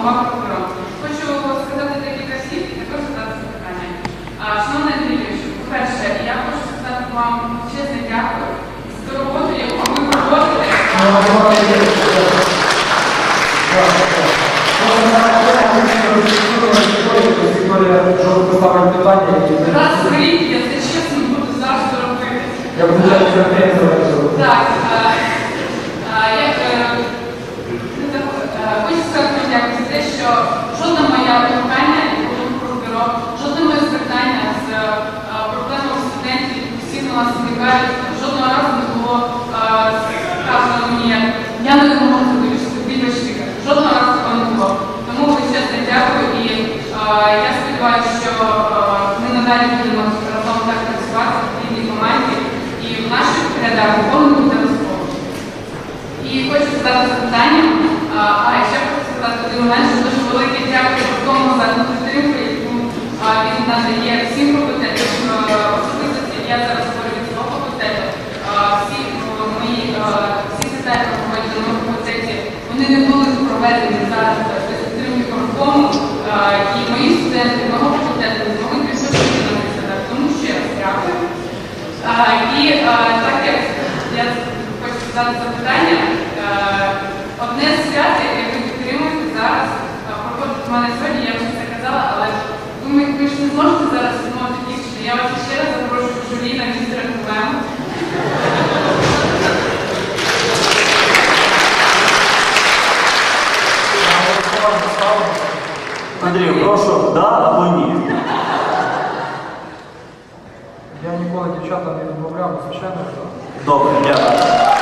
Хочу сказати декілька слів і також задати запитання. Шановна Андрію, по-перше, я хочу сказати вам чесне дякую за роботу, яку ви проводите. Раз в я це чесно буду завжди робити. Так. Е, е, студентів, які постійно нас виникають, жодного разу не було е, сказано мені, я не можу вирішити, вибачте, жодного разу такого не було. Тому величезне дякую і е, я сподіваюся, що ми надалі будемо разом так працювати в плідній команді і в наших рядах не буде розколу. І хочу задати запитання, а ще хочу сказати один момент, що дуже велике дякую так як я хочу задати запитання, одне з свят, яке ви підтримуєте зараз, проходить в мене сьогодні, я вже це казала, але ви, ви ж не зможете зараз відмовити дівчини. Я вас ще раз запрошую журі на містера Кулему. Андрію, прошу, да ніколи дівчата не відмовляв, звичайно. Добре, дякую.